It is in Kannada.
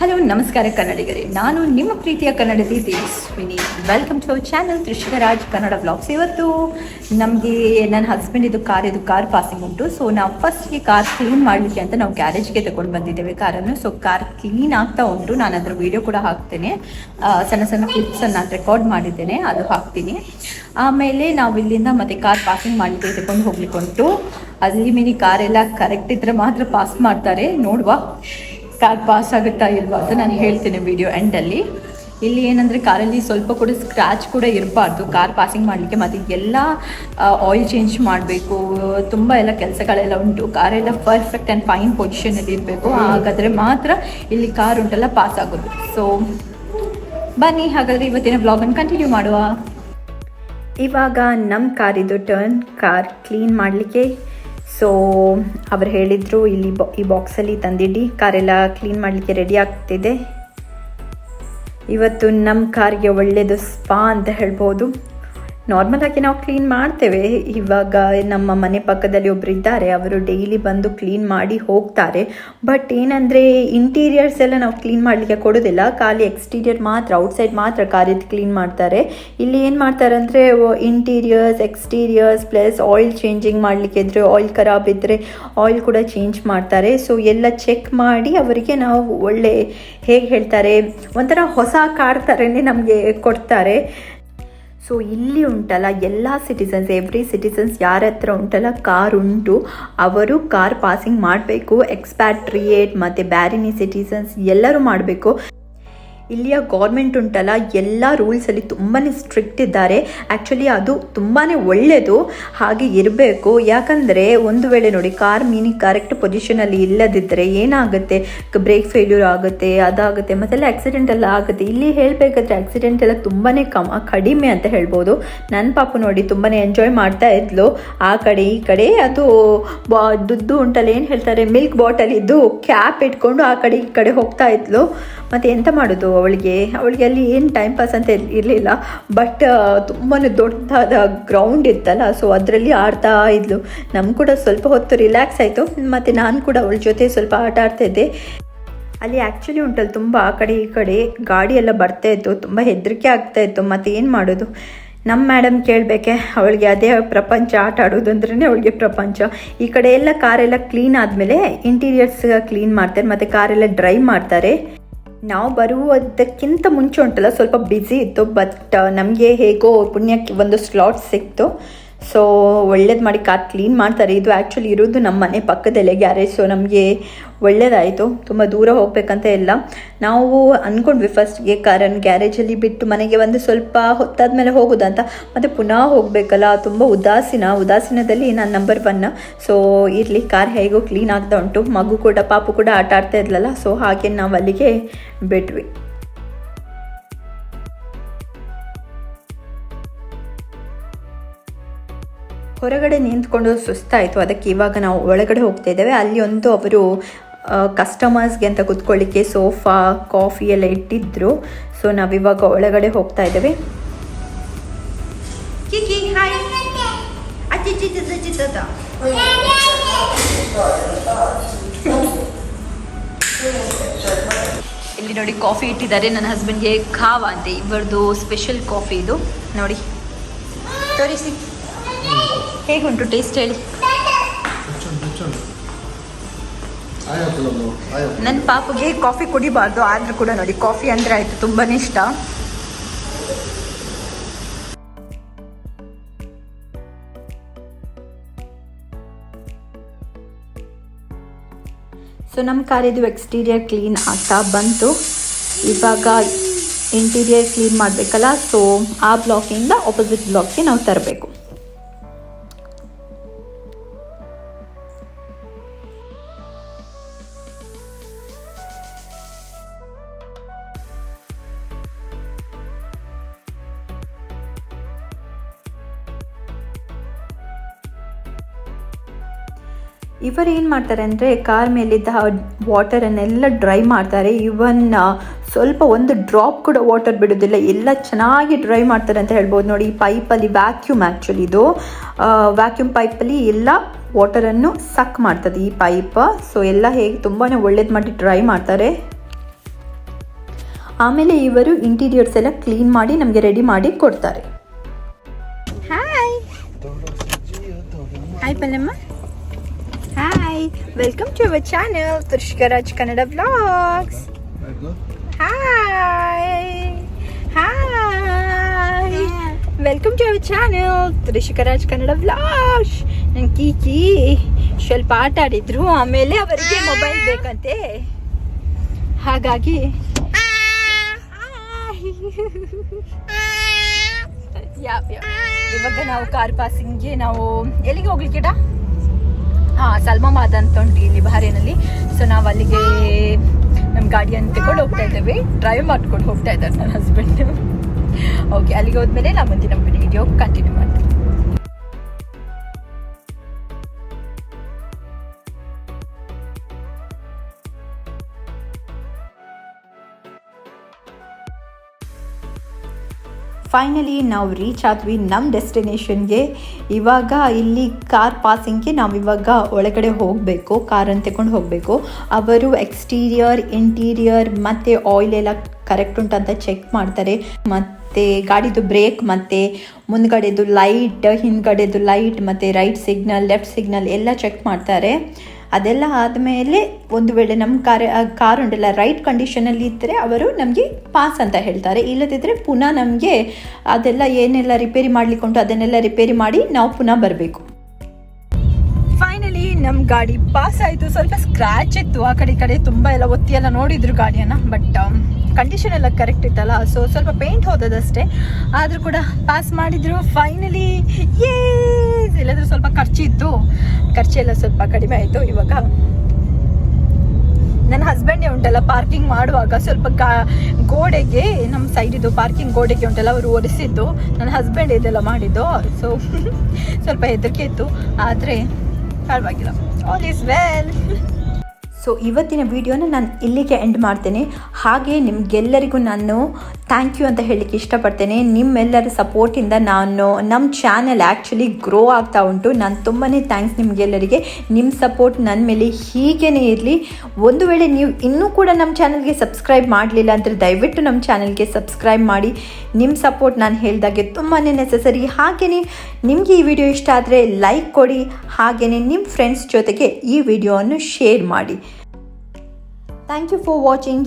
ಹಲೋ ನಮಸ್ಕಾರ ಕನ್ನಡಿಗರೇ. ನಾನು ನಿಮ್ಮ ಪ್ರೀತಿಯ ಕನ್ನಡದಿ Tejaswini welcome to our channel Raj Kannada blogs ಇವತ್ತು. ನಮಗೆ ನನ್ನ ಹಸ್ಬೆಂಡ್ ಇದು ಕಾರ್ ಇದು ಕಾರ್ ಪಾಸಿಂಗ್ ಉಂಟು. ಸೊ ನಾವು ಫಸ್ಟ್ಗೆ ಕಾರ್ ಕ್ಲೀನ್ ಮಾಡಲಿಕ್ಕೆ ಅಂತ ನಾವು ಗ್ಯಾರೇಜ್ಗೆ ತಗೊಂಡು ಬಂದಿದ್ದೇವೆ ಕಾರನ್ನು ಸೊ ಕಾರ್ ಕ್ಲೀನ್ ಆಗ್ತಾ ಉಂಟು. ನಾನು ಅದರ ವಿಡಿಯೋ ಕೂಡ ಹಾಕ್ತೇನೆ. ಸಣ್ಣ ಸಣ್ಣ ಕ್ಲಿಪ್ಸನ್ನು ನಾನು ರೆಕಾರ್ಡ್ ಮಾಡಿದ್ದೇನೆ. ಅದು ಹಾಕ್ತೀನಿ. ಆಮೇಲೆ ನಾವು ಇಲ್ಲಿಂದ ಮತ್ತೆ ಕಾರ್ ಪಾಸಿಂಗ್ ಮಾಡಲಿಕ್ಕೆ ತಗೊಂಡು ಹೋಗ್ಲಿಕ್ಕೆ ಉಂಟು. ಅಲ್ಲಿ ಮಿನಿ ಕಾರೆಲ್ಲ ಕರೆಕ್ಟ್ ಇದ್ರೆ ಮಾತ್ರ ಪಾಸ್ ಮಾಡ್ತಾರೆ. ನೋಡುವ. ಕಾರ್ ಪಾಸ್ ಆಗುತ್ತಾ ಇಲ್ವಾ ಅಂತ ನಾನು ಹೇಳ್ತೇನೆ ವಿಡಿಯೋ ಎಂಡಲ್ಲಿ ಇಲ್ಲಿ ಏನಂದರೆ ಕಾರಲ್ಲಿ ಸ್ವಲ್ಪ ಕೂಡ ಸ್ಕ್ರ್ಯಾಚ್ ಕೂಡ ಇರಬಾರ್ದು. ಕಾರ್ ಪಾಸಿಂಗ್ ಮಾಡಲಿಕ್ಕೆ ಮತ್ತು ಎಲ್ಲ ಆಯಿಲ್ ಚೇಂಜ್ ಮಾಡಬೇಕು. ತುಂಬ ಎಲ್ಲ ಕೆಲಸಗಳೆಲ್ಲ ಉಂಟು. ಕಾರೆಲ್ಲ ಪರ್ಫೆಕ್ಟ್ ಆ್ಯಂಡ್ ಫೈನ್ ಪೊಸಿಷನಲ್ಲಿ ಇರಬೇಕು. ಹಾಗಾದರೆ ಮಾತ್ರ ಇಲ್ಲಿ ಕಾರ್ ಉಂಟಲ್ಲ ಪಾಸ್ ಆಗೋದು. ಸೊ ಬನ್ನಿ, ಹಾಗಾದರೆ ಇವತ್ತಿನ ಬ್ಲಾಗನ್ನು ಕಂಟಿನ್ಯೂ ಮಾಡುವ. ಇವಾಗ ನಮ್ಮ ಕಾರಿದು ಟರ್ನ್ ಕಾರ್ ಕ್ಲೀನ್ ಮಾಡಲಿಕ್ಕೆ ಸೊ ಅವ್ರು ಹೇಳಿದರು, ಇಲ್ಲಿ ಬಾ, ಈ ಬಾಕ್ಸಲ್ಲಿ ತಂದಿಡಿ, ಕಾರೆಲ್ಲ ಕ್ಲೀನ್ ಮಾಡಲಿಕ್ಕೆ ರೆಡಿ ಆಗ್ತಿದೆ. ಇವತ್ತು ನಮ್ಮ ಕಾರ್ಗೆ ಒಳ್ಳೆಯದು ಸ್ಪಾ ಅಂತ ಹೇಳ್ಬೋದು. ನಾರ್ಮಲ್ ಆಗಿ ನಾವು ಕ್ಲೀನ್ ಮಾಡ್ತೇವೆ. ಇವಾಗ ನಮ್ಮ ಮನೆ ಪಕ್ಕದಲ್ಲಿ ಒಬ್ರು ಇದ್ದಾರೆ. ಅವರು ಡೈಲಿ ಬಂದು ಕ್ಲೀನ್ ಮಾಡಿ ಹೋಗ್ತಾರೆ. ಬಟ್ ಏನಂದರೆ ಇಂಟೀರಿಯರ್ಸ್ ಎಲ್ಲ ನಾವು ಕ್ಲೀನ್ ಮಾಡಲಿಕ್ಕೆ ಕೊಡೋದಿಲ್ಲ. ಖಾಲಿ ಎಕ್ಸ್ಟೀರಿಯರ್ ಮಾತ್ರ ಔಟ್ಸೈಡ್ ಮಾತ್ರ ಕಾರ್ಯದ ಕ್ಲೀನ್ ಮಾಡ್ತಾರೆ. ಇಲ್ಲಿ ಏನು ಮಾಡ್ತಾರೆ ಅಂದರೆ interiors exteriors plus oil changing ಮಾಡಲಿಕ್ಕೆ ಇದ್ರೆ ಆಯಿಲ್ ಖರಾಬ್ ಇದ್ದರೆ ಆಯಿಲ್ ಕೂಡ ಚೇಂಜ್ ಮಾಡ್ತಾರೆ. ಸೊ ಎಲ್ಲ ಚೆಕ್ ಮಾಡಿ ಅವರಿಗೆ ನಾವು ಒಳ್ಳೆ ಹೇಗೆ ಹೇಳ್ತಾರೆ, ಒಂಥರ ಹೊಸ ಕಾರ್ ಥರನೇ ನಮಗೆ ಕೊಡ್ತಾರೆ. ಸೊ ಇಲ್ಲಿ ಉಂಟಲ್ಲ, ಎಲ್ಲ ಸಿಟಿಸನ್ಸ್ ಎವ್ರಿ ಸಿಟಿಸನ್ಸ್ ಯಾರ ಹತ್ರ ಉಂಟಲ್ಲ, ಕಾರ್ ಉಂಟು. ಅವರು ಕಾರ್ ಪಾಸಿಂಗ್ ಮಾಡಬೇಕು ಎಕ್ಸ್ಪ್ಯಾಟ್ರಿಯೇಟ್ ಮತ್ತು ಬ್ಯಾರಿನಿ ಸಿಟಿಸನ್ಸ್ ಎಲ್ಲರೂ ಮಾಡಬೇಕು. ಇಲ್ಲಿಯ ಗೌರ್ಮೆಂಟ್ ಉಂಟಲ್ಲ, ಎಲ್ಲ ರೂಲ್ಸಲ್ಲಿ ತುಂಬಾ ಸ್ಟ್ರಿಕ್ಟ್ ಇದ್ದಾರೆ. ಆ್ಯಕ್ಚುಲಿ ಅದು ತುಂಬಾ ಒಳ್ಳೆಯದು ಹಾಗೆ ಇರಬೇಕು. ಯಾಕಂದರೆ ಒಂದು ವೇಳೆ ನೋಡಿ ಕಾರ್ ಮೀನಿಂಗ್ ಕರೆಕ್ಟ್ ಪೊಸಿಷನಲ್ಲಿ ಇಲ್ಲದಿದ್ದರೆ ಏನಾಗುತ್ತೆ? ಬ್ರೇಕ್ ಫೇಲ್ಯೂರ್ ಆಗುತ್ತೆ, ಅದಾಗುತ್ತೆ, ಮತ್ತೆಲ್ಲ ಆಕ್ಸಿಡೆಂಟ್ ಎಲ್ಲ ಆಗುತ್ತೆ. ಇಲ್ಲಿ ಹೇಳಬೇಕಾದ್ರೆ ಆ್ಯಕ್ಸಿಡೆಂಟ್ ಎಲ್ಲ ತುಂಬಾ ಕಮ, ಕಡಿಮೆ ಅಂತ ಹೇಳ್ಬೋದು. ನನ್ನ ಪಾಪು ನೋಡಿ ತುಂಬಾ ಎಂಜಾಯ್ ಮಾಡ್ತಾ ಇದ್ಲು. ಆ ಕಡೆ, ಈ ಕಡೆ, ಅದು ದುಡ್ಡು ಉಂಟಲ್ಲ, ಏನು ಹೇಳ್ತಾರೆ? ಮಿಲ್ಕ್ ಬಾಟಲ್ ಇದ್ದು ಕ್ಯಾಪ್ ಇಟ್ಕೊಂಡು ಆ ಕಡೆ, ಈ ಕಡೆ ಹೋಗ್ತಾ ಇದ್ಲು. ಮತ್ತು ಎಂತ ಮಾಡೋದು ಅವಳಿಗೆ? ಅವಳಿಗೆ ಅಲ್ಲಿ ಏನು ಟೈಮ್ ಪಾಸ್ ಅಂತ ಇರಲಿಲ್ಲ. ಬಟ್ ತುಂಬಾ ದೊಡ್ಡದಾದ ಗ್ರೌಂಡ್ ಇತ್ತಲ್ಲ ಸೊ ಅದರಲ್ಲಿ ಆಡ್ತಾ ಇದ್ಲು. ನಮ್ಗೆ ಕೂಡ ಸ್ವಲ್ಪ ಹೊತ್ತು ರಿಲ್ಯಾಕ್ಸ್ ಆಯಿತು. ಮತ್ತು ನಾನು ಕೂಡ ಅವಳ ಜೊತೆ ಸ್ವಲ್ಪ ಆಟ ಆಡ್ತಾ ಇದ್ದೆ. ಅಲ್ಲಿ ಆ್ಯಕ್ಚುಲಿ ಉಂಟಲ್ಲಿ ತುಂಬ ಆ ಕಡೆ ಈ ಕಡೆ. ಗಾಡಿ ಎಲ್ಲ ಬರ್ತಾ ಇತ್ತು. ತುಂಬ ಹೆದರಿಕೆ ಆಗ್ತಾ ಇತ್ತು. ಮತ್ತು ಏನು ಮಾಡೋದು? ನಮ್ಮ ಮೇಡಮ್ ಕೇಳಬೇಕೆ. ಅವಳಿಗೆ ಅದೇ ಪ್ರಪಂಚ ಆಟ ಆಡೋದು ಅಂದ್ರೆ ಅವಳಿಗೆ ಪ್ರಪಂಚ. ಈ ಕಡೆ ಎಲ್ಲ ಕಾರೆಲ್ಲ ಕ್ಲೀನ್ ಆದಮೇಲೆ ಇಂಟೀರಿಯರ್ಸ್ ಕ್ಲೀನ್ ಮಾಡ್ತಾರೆ. ಮತ್ತು ಕಾರೆಲ್ಲ ಡ್ರೈವ್ ಮಾಡ್ತಾರೆ. ನಾವು ಬರುವುದಕ್ಕಿಂತ ಮುಂಚೆ ಉಂಟಲ್ಲ ಸ್ವಲ್ಪ ಬ್ಯುಸಿ ಇತ್ತು ಬಟ್ ನಮಗೆ ಹೇಗೋ ಪುಣ್ಯಕ್ಕೆ ಒಂದು ಸ್ಲಾಟ್ ಸಿಕ್ತು. ಸೊ ಒಳ್ಳೇದು ಮಾಡಿ ಕಾರ್ ಕ್ಲೀನ್ ಮಾಡ್ತಾರೆ. ಇದು ಆ್ಯಕ್ಚುಲಿ ಇರೋದು ನಮ್ಮ ಮನೆ ಪಕ್ಕದಲ್ಲೇ ಗ್ಯಾರೇಜ್. ಸೊ ನಮಗೆ ಒಳ್ಳೇದಾಯಿತು. ತುಂಬ ದೂರ ಹೋಗಬೇಕಂತ ಇಲ್ಲ. ನಾವು ಅಂದ್ಕೊಂಡ್ವಿ ಫಸ್ಟ್ಗೆ ಕಾರನ್ನು ಗ್ಯಾರೇಜಲ್ಲಿ ಬಿಟ್ಟು ಮನೆಗೆ ಒಂದು ಸ್ವಲ್ಪ ಹೊತ್ತಾದ್ಮೇಲೆ ಹೋಗೋದಂತ. ಮತ್ತು ಪುನಃ ಹೋಗಬೇಕಲ್ಲ. ತುಂಬ ಉದಾಸೀನ. ಉದಾಸೀನದಲ್ಲಿ ನಾನು ನಂಬರ್ ಒನ್ನ ಸೊ ಇರಲಿ, ಕಾರ್ ಹೇಗೋ ಕ್ಲೀನ್ ಆಗ್ತಾ ಉಂಟು. ಮಗು ಕೂಡ, ಪಾಪು ಕೂಡ ಆಟ ಆಡ್ತಾ ಇದ್ಲಲ್ಲ. ಸೊ ಹಾಗೆ ನಾವು ಅಲ್ಲಿಗೆ ಬಿಟ್ವಿ. ಹೊರಗಡೆ ನಿಂತ್ಕೊಂಡು ಸುಸ್ತಾಯಿತು. ಅದಕ್ಕೆ ಇವಾಗ ನಾವು ಒಳಗಡೆ ಹೋಗ್ತಾ ಇದ್ದೇವೆ. ಅಲ್ಲಿ ಒಂದು ಅವರು ಕಸ್ಟಮರ್ಸ್ಗೆ ಅಂತ ಕುತ್ಕೊಳ್ಳಿಕ್ಕೆ ಸೋಫಾ, ಕಾಫಿ ಎಲ್ಲ ಇಟ್ಟಿದ್ರು. ಸೊ ನಾವಿವಾಗ ಒಳಗಡೆ ಹೋಗ್ತಾ ಇದ್ದೇವೆ. ಇಲ್ಲಿ ನೋಡಿ ಕಾಫಿ ಇಟ್ಟಿದ್ದಾರೆ. ನನ್ನ ಹಸ್ಬೆಂಡ್ಗೆ ಖಾವ ಅಂತೆ. ಇವರದು ಸ್ಪೆಷಲ್ ಕಾಫಿ ಇದು. ನೋಡಿ. ತೋರಿಸಿ. ಹೇಗುಂಟು ಟೇಸ್ಟ್ ಹೇಳಿ? ನನ್ನ ಪಾಪಗೆ ಕಾಫಿ ಕುಡಿಬಾರ್ದು, ಆದರೂ ಕೂಡ ನೋಡಿ ಕಾಫಿ ಅಂದರೆ ಆಯಿತು ತುಂಬಾ ಇಷ್ಟ. ಸೊ ನಮ್ಮ ಕಾರಿದು ಎಕ್ಸ್ಟೀರಿಯರ್ ಕ್ಲೀನ್ ಆಗ್ತಾ ಬಂತು. ಇವಾಗ ಇಂಟೀರಿಯರ್ ಕ್ಲೀನ್ ಮಾಡಬೇಕಲ್ಲ ಸೊ ಆ ಬ್ಲಾಕಿಂದ ಆಪೋಸಿಟ್ ಬ್ಲಾಕ್ಗೆ ನಾವು ತರಬೇಕು. ಇವರು ಏನು ಮಾಡ್ತಾರೆ ಅಂದರೆ ಕಾರ್ ಮೇಲಿದ್ದ ವಾಟರನ್ನೆಲ್ಲ ಡ್ರೈ ಮಾಡ್ತಾರೆ. ಇವನ್ ಸ್ವಲ್ಪ ಒಂದು ಡ್ರಾಪ್ ಕೂಡ ವಾಟರ್ ಬಿಡೋದಿಲ್ಲ. ಎಲ್ಲ ಚೆನ್ನಾಗಿ ಡ್ರೈ ಮಾಡ್ತಾರೆ ಅಂತ ಹೇಳ್ಬೋದು. ನೋಡಿ ಈ ಪೈಪಲ್ಲಿ ವ್ಯಾಕ್ಯೂಮ್ ಆ್ಯಕ್ಚುಲಿ ಇದು. ವ್ಯಾಕ್ಯೂಮ್ ಪೈಪಲ್ಲಿ ಎಲ್ಲ ವಾಟರನ್ನು ಸಕ್ ಮಾಡ್ತದೆ ಈ ಪೈಪ್ ಸೊ ಎಲ್ಲ ಹೇಗೆ ತುಂಬಾ ಒಳ್ಳೇದು ಮಾಡಿ ಡ್ರೈ ಮಾಡ್ತಾರೆ. ಆಮೇಲೆ ಇವರು ಇಂಟೀರಿಯರ್ಸ್ ಎಲ್ಲ ಕ್ಲೀನ್ ಮಾಡಿ ನಮಗೆ ರೆಡಿ ಮಾಡಿ ಕೊಡ್ತಾರೆ. Hi hi Pallamma. Hi welcome to our channel Tushkaraj Kannada blogs hi hi welcome to our channel Trishikaraj Kannada blogs ನನ್ನ ಕೀಕಿ ಸ್ವಲ್ಪ ಆಟ ಆಡಿದ್ರು ಆಮೇಲೆ ಅವರಿಗೆ ಮೊಬೈಲ್ ಬೇಕಂತೆ. ಹಾಗಾಗಿ. ಯಾವ ಯಾವ ಇವಾಗ ನಾವು ಕಾರ್ ಪಾಸಿಂಗ್ಗೆ ನಾವು ಎಲ್ಲಿಗೆ ಹೋಗ್ಲಿಕ್ಕಿಡ ಹಾಂ ಸಲ್ಮಾಬಾದ್ ಅಂತ ಉಂಟು ಇಲ್ಲಿ ಬಹರೇನಲ್ಲಿ. ಸೊ ನಾವು ಅಲ್ಲಿಗೆ ನಮ್ಮ ಗಾಡಿಯನ್ನು ತಗೊಂಡು ಹೋಗ್ತಾ ಇದ್ದೇವೆ. ಡ್ರೈವ್ ಮಾಡ್ಕೊಂಡು ಹೋಗ್ತಾ ಇದ್ದಾರೆ ನನ್ನ ಹಸ್ಬೆಂಡ್ ಓಕೆ ಅಲ್ಲಿಗೆ ಹೋದ್ಮೇಲೆ ನಾವು ಮುಂದಿನ ವಿಡಿಯೋ ಕಂಟಿನ್ಯೂ ಮಾಡ್ತೀವಿ. ಫೈನಲಿ ನಾವು ರೀಚ್ ಆದ್ವಿ ನಮ್ಮ ಡೆಸ್ಟಿನೇಷನ್ಗೆ ಇವಾಗ ಇಲ್ಲಿ ಕಾರ್ ಪಾಸಿಂಗ್ಗೆ ನಾವು ಇವಾಗ ಒಳಗಡೆ ಹೋಗಬೇಕು ಕಾರನ್ನು ತಗೊಂಡು ಹೋಗಬೇಕು. ಅವರು ಎಕ್ಸ್ಟೀರಿಯರ್ ಇಂಟೀರಿಯರ್ ಮತ್ತು ಆಯಿಲ್ ಎಲ್ಲ ಕರೆಕ್ಟ್ ಉಂಟಂತ ಚೆಕ್ ಮಾಡ್ತಾರೆ. ಮತ್ತು ಗಾಡಿದು ಬ್ರೇಕ್ ಮತ್ತು ಮುಂದ್ಗಡೆದು ಲೈಟ್ ಹಿಂದ್ಗಡೆದು ಲೈಟ್ ಮತ್ತು ರೈಟ್ ಸಿಗ್ನಲ್ ಲೆಫ್ಟ್ ಸಿಗ್ನಲ್ ಎಲ್ಲ ಚೆಕ್ ಮಾಡ್ತಾರೆ. ಅದೆಲ್ಲ ಆದಮೇಲೆ ಒಂದು ವೇಳೆ ನಮ್ಮ ಕಾರ್ ಕಾರ್ ಉಂಟಲ್ಲ ರೈಟ್ ಕಂಡೀಷನಲ್ಲಿ ಇದ್ದರೆ ಅವರು ನಮಗೆ ಪಾಸ್ ಅಂತ ಹೇಳ್ತಾರೆ. ಇಲ್ಲದಿದ್ದರೆ ಪುನಃ ನಮಗೆ ಅದೆಲ್ಲ ಏನೆಲ್ಲ ರಿಪೇರಿ ಮಾಡ್ಲಿಕ್ಕೆ ಉಂಟು ಅದನ್ನೆಲ್ಲ ರಿಪೇರಿ ಮಾಡಿ ನಾವು ಪುನಃ ಬರಬೇಕು. ಫೈನಲಿ ನಮ್ಮ ಗಾಡಿ ಪಾಸ್ ಆಯಿತು. ಸ್ವಲ್ಪ ಸ್ಕ್ರ್ಯಾಚ್ ಇತ್ತು. ಆ ಕಡೆ ಕಡೆ ತುಂಬ ಎಲ್ಲ ಒತ್ತಿ ಎಲ್ಲ ನೋಡಿದ್ರು ಗಾಡಿಯನ್ನು ಬಟ್ ಕಂಡೀಷನ್ ಎಲ್ಲ ಕರೆಕ್ಟ್ ಇತ್ತಲ್ಲ ಸೊ ಸ್ವಲ್ಪ ಪೇಂಟ್ ಹೋದದಷ್ಟೇ. ಆದರೂ ಕೂಡ ಪಾಸ್ ಮಾಡಿದ್ರು. ಫೈನಲಿ ಏ ಇಲ್ಲದ್ರೆ ಸ್ವಲ್ಪ ಖರ್ಚಿತ್ತು ಖರ್ಚೆಲ್ಲ ಸ್ವಲ್ಪ ಕಡಿಮೆ ಆಯಿತು ಇವಾಗ. ನನ್ನ ಹಸ್ಬೆಂಡೇ ಉಂಟಲ್ಲ ಪಾರ್ಕಿಂಗ್ ಮಾಡುವಾಗ ಸ್ವಲ್ಪ ಕಾ, ಗೋಡೆಗೆ, ನಮ್ಮ ಸೈಡಿದು ಪಾರ್ಕಿಂಗ್ ಗೋಡೆಗೆ ಉಂಟಲ್ಲ, ಅವರು ಒರೆಸಿದ್ದು ನನ್ನ ಹಸ್ಬೆಂಡ್ ಇದೆಲ್ಲ ಮಾಡಿದ್ದು ಸೊ ಸ್ವಲ್ಪ ಹೆದರಿಕೆ ಇತ್ತು. ಆದರೆ ಪರವಾಗಿಲ್ಲ. ಆಲ್ ಈಸ್ ವೆಲ್ ಸೊ ಇವತ್ತಿನ ವಿಡಿಯೋನ ನಾನು ಇಲ್ಲಿಗೆ ಎಂಡ್ ಮಾಡ್ತೇನೆ. ಹಾಗೆ ನಿಮಗೆಲ್ಲರಿಗೂ ನಾನು ಥ್ಯಾಂಕ್ ಯು ಅಂತ ಹೇಳಲಿಕ್ಕೆ ಇಷ್ಟಪಡ್ತೇನೆ. ನಿಮ್ಮೆಲ್ಲರ ಸಪೋರ್ಟಿಂದ ನಾನು ನಮ್ಮ ಚಾನೆಲ್ ಆ್ಯಕ್ಚುಲಿ ಗ್ರೋ ಆಗ್ತಾ ಉಂಟು. ನಾನು ತುಂಬಾ ಥ್ಯಾಂಕ್ಸ್ ನಿಮಗೆಲ್ಲರಿಗೆ. ನಿಮ್ಮ ಸಪೋರ್ಟ್ ನನ್ನ ಮೇಲೆ ಹೀಗೇ ಇರಲಿ. ಒಂದು ವೇಳೆ ನೀವು ಇನ್ನೂ ಕೂಡ ನಮ್ಮ ಚಾನಲ್ಗೆ ಸಬ್ಸ್ಕ್ರೈಬ್ ಮಾಡಲಿಲ್ಲ ಅಂದರೆ ದಯವಿಟ್ಟು ನಮ್ಮ ಚಾನಲ್ಗೆ ಸಬ್ಸ್ಕ್ರೈಬ್ ಮಾಡಿ. ನಿಮ್ಮ ಸಪೋರ್ಟ್ ನಾನು ಹೇಳಿದಾಗೆ ತುಂಬಾ ನೆಸೆಸರಿ ಹಾಗೆಯೇ ನಿಮಗೆ ಈ ವಿಡಿಯೋ ಇಷ್ಟ ಆದರೆ ಲೈಕ್ ಕೊಡಿ. ಹಾಗೆಯೇ ನಿಮ್ಮ ಫ್ರೆಂಡ್ಸ್ ಜೊತೆಗೆ ಈ ವಿಡಿಯೋವನ್ನು ಶೇರ್ ಮಾಡಿ. Thank you for watching